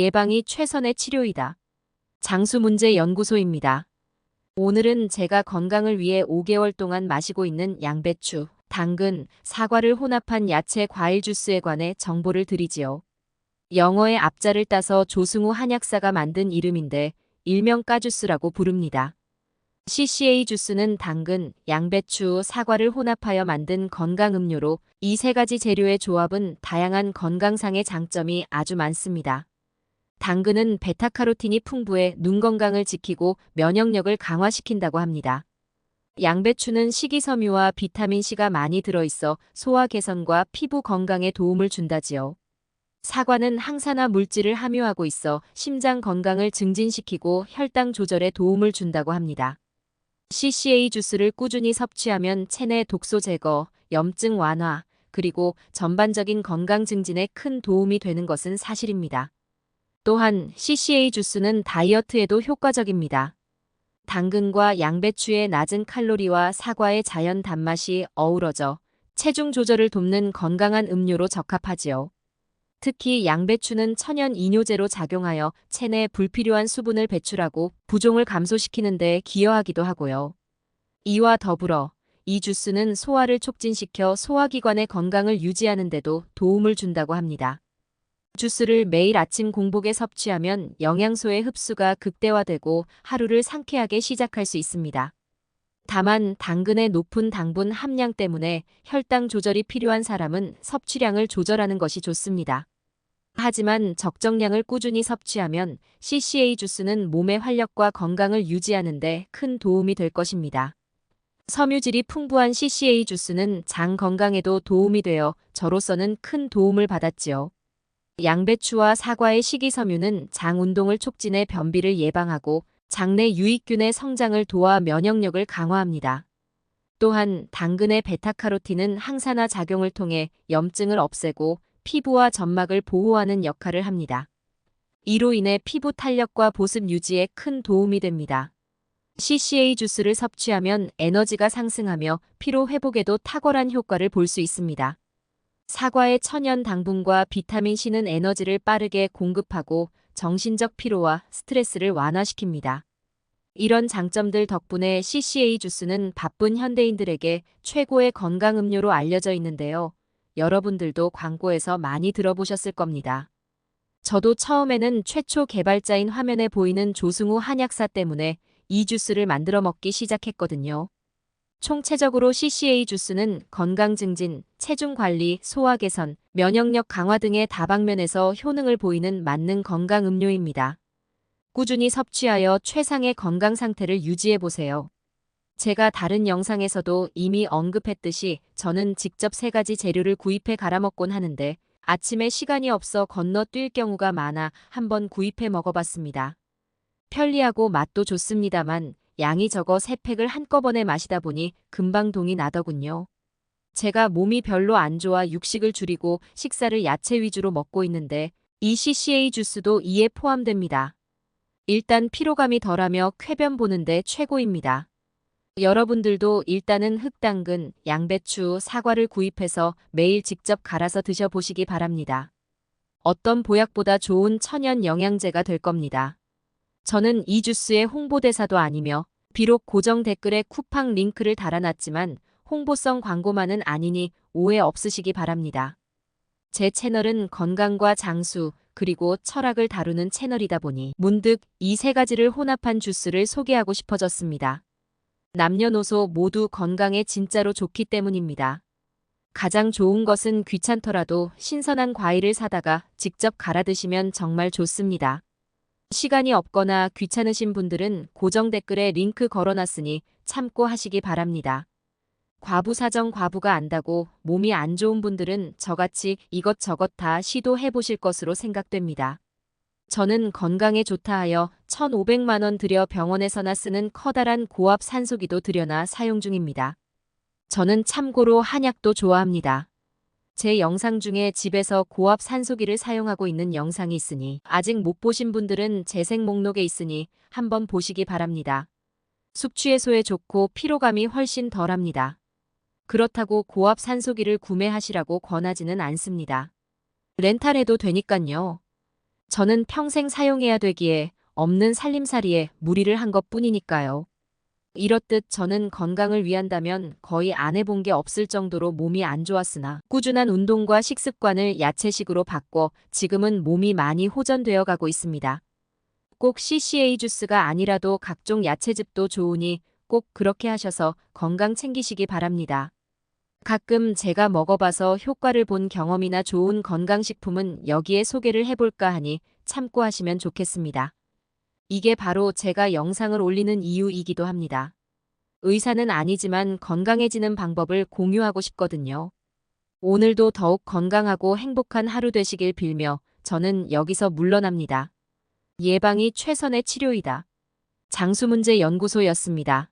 예방이 최선의 치료이다. 장수문제 연구소입니다. 오늘은 제가 건강을 위해 5개월 동안 마시고 있는 양배추, 당근, 사과를 혼합한 야채 과일 주스에 관해 정보를 드리지요. 영어의 앞자를 따서 조승우 한약사가 만든 이름인데 일명 까주스라고 부릅니다. CCA 주스는 당근, 양배추, 사과를 혼합하여 만든 건강 음료로 이 세 가지 재료의 조합은 다양한 건강상의 장점이 아주 많습니다. 당근은 베타카로틴이 풍부해 눈 건강을 지키고 면역력을 강화시킨다고 합니다. 양배추는 식이섬유와 비타민C가 많이 들어있어 소화 개선과 피부 건강에 도움을 준다지요. 사과는 항산화 물질을 함유하고 있어 심장 건강을 증진시키고 혈당 조절에 도움을 준다고 합니다. CCA 주스를 꾸준히 섭취하면 체내 독소 제거, 염증 완화, 그리고 전반적인 건강 증진에 큰 도움이 되는 것은 사실입니다. 또한 CCA 주스는 다이어트에도 효과적입니다. 당근과 양배추의 낮은 칼로리와 사과의 자연 단맛이 어우러져 체중 조절을 돕는 건강한 음료로 적합하지요. 특히 양배추는 천연 이뇨제로 작용하여 체내 불필요한 수분을 배출하고 부종을 감소시키는 데 기여하기도 하고요. 이와 더불어 이 주스는 소화를 촉진시켜 소화기관의 건강을 유지하는 데도 도움을 준다고 합니다. 주스를 매일 아침 공복에 섭취하면 영양소의 흡수가 극대화되고 하루를 상쾌하게 시작할 수 있습니다. 다만 당근의 높은 당분 함량 때문에 혈당 조절이 필요한 사람은 섭취량을 조절하는 것이 좋습니다. 하지만 적정량을 꾸준히 섭취하면 CCA 주스는 몸의 활력과 건강을 유지하는 데 큰 도움이 될 것입니다. 섬유질이 풍부한 CCA 주스는 장 건강에도 도움이 되어 저로서는 큰 도움을 받았지요. 양배추와 사과의 식이섬유는 장 운동을 촉진해 변비를 예방하고 장내 유익균의 성장을 도와 면역력을 강화합니다. 또한 당근의 베타카로틴은 항산화 작용을 통해 염증을 없애고 피부와 점막을 보호하는 역할을 합니다. 이로 인해 피부 탄력과 보습 유지에 큰 도움이 됩니다. CCA 주스를 섭취하면 에너지가 상승하며 피로 회복에도 탁월한 효과를 볼 수 있습니다. 사과의 천연 당분과 비타민C는 에너지를 빠르게 공급하고 정신적 피로와 스트레스를 완화시킵니다. 이런 장점들 덕분에 CCA 주스는 바쁜 현대인들에게 최고의 건강 음료로 알려져 있는데요. 여러분들도 광고에서 많이 들어보셨을 겁니다. 저도 처음에는 최초 개발자인 화면에 보이는 조승우 한약사 때문에 이 주스를 만들어 먹기 시작했거든요. 총체적으로 CCA 주스는 건강 증진, 체중 관리, 소화 개선, 면역력 강화 등의 다방면에서 효능을 보이는 만능 건강 음료입니다. 꾸준히 섭취하여 최상의 건강 상태를 유지해 보세요. 제가 다른 영상에서도 이미 언급했듯이 저는 직접 세 가지 재료를 구입해 갈아먹곤 하는데 아침에 시간이 없어 건너뛸 경우가 많아 한번 구입해 먹어봤습니다. 편리하고 맛도 좋습니다만 양이 적어 세 팩을 한꺼번에 마시다 보니 금방 동이 나더군요. 제가 몸이 별로 안 좋아 육식을 줄이고 식사를 야채 위주로 먹고 있는데 이 CCA 주스도 이에 포함됩니다. 일단 피로감이 덜하며 쾌변 보는데 최고입니다. 여러분들도 일단은 흑당근, 양배추, 사과를 구입해서 매일 직접 갈아서 드셔보시기 바랍니다. 어떤 보약보다 좋은 천연 영양제가 될 겁니다. 저는 이 주스의 홍보대사도 아니며 비록 고정 댓글에 쿠팡 링크를 달아놨지만 홍보성 광고만은 아니니 오해 없으시기 바랍니다. 제 채널은 건강과 장수, 그리고 철학을 다루는 채널이다 보니 문득 이 세 가지를 혼합한 주스를 소개하고 싶어졌습니다. 남녀노소 모두 건강에 진짜로 좋기 때문입니다. 가장 좋은 것은 귀찮더라도 신선한 과일을 사다가 직접 갈아 드시면 정말 좋습니다. 시간이 없거나 귀찮으신 분들은 고정 댓글에 링크 걸어놨으니 참고 하시기 바랍니다. 과부 사정 과부가 안다고 몸이 안 좋은 분들은 저같이 이것저것 다 시도해 보실 것으로 생각됩니다. 저는 건강에 좋다 하여 1,500만 원 들여 병원에서나 쓰는 커다란 고압 산소기도 들여나 사용 중입니다. 저는 참고로 한약도 좋아합니다. 제 영상 중에 집에서 고압 산소기를 사용하고 있는 영상이 있으니 아직 못 보신 분들은 재생 목록에 있으니 한번 보시기 바랍니다. 숙취 해소에 좋고 피로감이 훨씬 덜합니다. 그렇다고 고압 산소기를 구매하시라고 권하지는 않습니다. 렌탈해도 되니깐요. 저는 평생 사용해야 되기에 없는 살림살이에 무리를 한 것 뿐이니까요. 이렇듯 저는 건강을 위한다면 거의 안 해본 게 없을 정도로 몸이 안 좋았으나 꾸준한 운동과 식습관을 야채식으로 바꿔 지금은 몸이 많이 호전되어 가고 있습니다. 꼭 CCA 주스가 아니라도 각종 야채즙도 좋으니 꼭 그렇게 하셔서 건강 챙기시기 바랍니다. 가끔 제가 먹어봐서 효과를 본 경험이나 좋은 건강식품은 여기에 소개를 해볼까 하니 참고하시면 좋겠습니다. 이게 바로 제가 영상을 올리는 이유이기도 합니다. 의사는 아니지만 건강해지는 방법을 공유하고 싶거든요. 오늘도 더욱 건강하고 행복한 하루 되시길 빌며 저는 여기서 물러납니다. 예방이 최선의 치료이다. 장수문제 연구소였습니다.